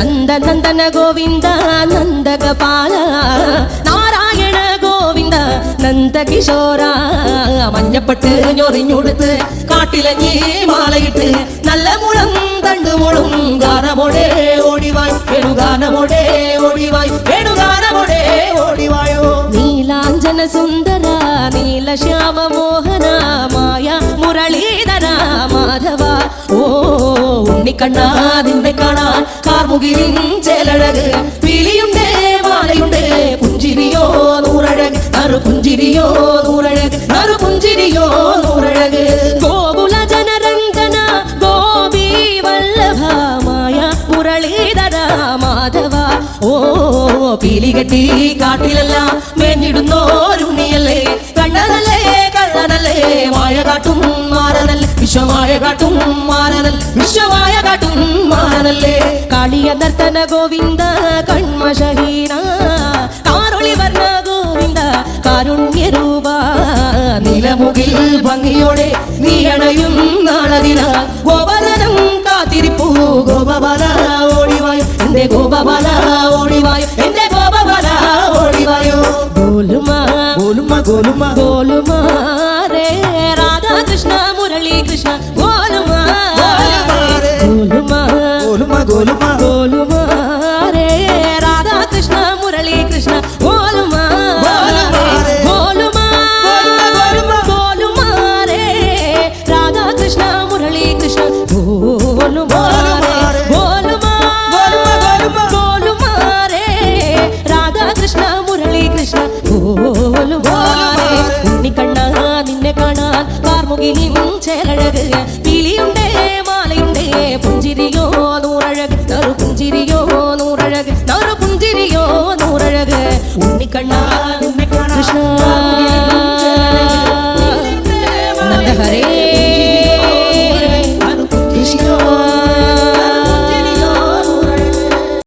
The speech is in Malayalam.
നന്ദ നന്ദന ഗോവിന്ദ നന്ദഗപാല നാരായണ ഗോവിന്ദ നന്ദകിശോര മഞ്ഞപ്പെട്ട് ഞൊറിഞ്ഞുടുത്ത് കാട്ടിലഞ്ഞി മാലയിട്ട് നല്ല മുളം തണ്ടുമുളും ഗാനമോടെ ഓടിവായ് വേണുഗാനമോടെ ഓടിവായ് വേണുഗാനമോടെ ഓടിവായോ നീലാഞ്ജന സുന്ദര നീലശ്യാമ മോഹന മായ മുരളീധര മാധവ ഓ ഉണ്ണിക്കണ്ണാ നിന്നെ കാണാൻ കാർമുകിലിൻ ചേലഴക് മാലയുണ്ട് പുഞ്ചിരിയോ ഓ കാട്ടിലെല്ലാം മേഞ്ഞിടുന്നോരുണ്ണിയല്ലേ. വിശ്വമായ കാട്ടും മാറനൽ വിശ്വമായ കാട്ടും മാനല്ലേ കാളിയ നർത്തന ഗോവിന്ദ കൺമഷഹീന കാറുളി വർണ ഗോവിന്ദ കാരുണ്യരൂപ. നിലമുകിൽ ഭംഗിയോടെ നീ അണയും നാളതിന ഗോപാലനം കാത്തിരിപ്പൂ ഗോപബാല ഓടിവായോ. എന്റെ ഗോപബാല ഓടിവായോ എന്റെ ഗോപബാല ഓടിവായോ. ഗോലുമാ. కృష్ణ మురళీ కృష్ణ గోలుమా. గోలుమా. గోలుమా గోలుమా. గోలుమా రే. రాధా కృష్ణ మురళీ కృష్ణ గోలుమా. గోలుమా గోలుమా. గోలుమా రే. రాధా కృష్ణ మురళీ కృష్ణ గోలుమా. இனி உன் செயலழகு பிழியுண்டே மாலையுண்டே புஞ்சிரியோ நூறழகு. நறு புஞ்சிரியோ நூறழகு. நறு புஞ்சிரியோ நூறழகு. உன்னை கிருஷ்ணா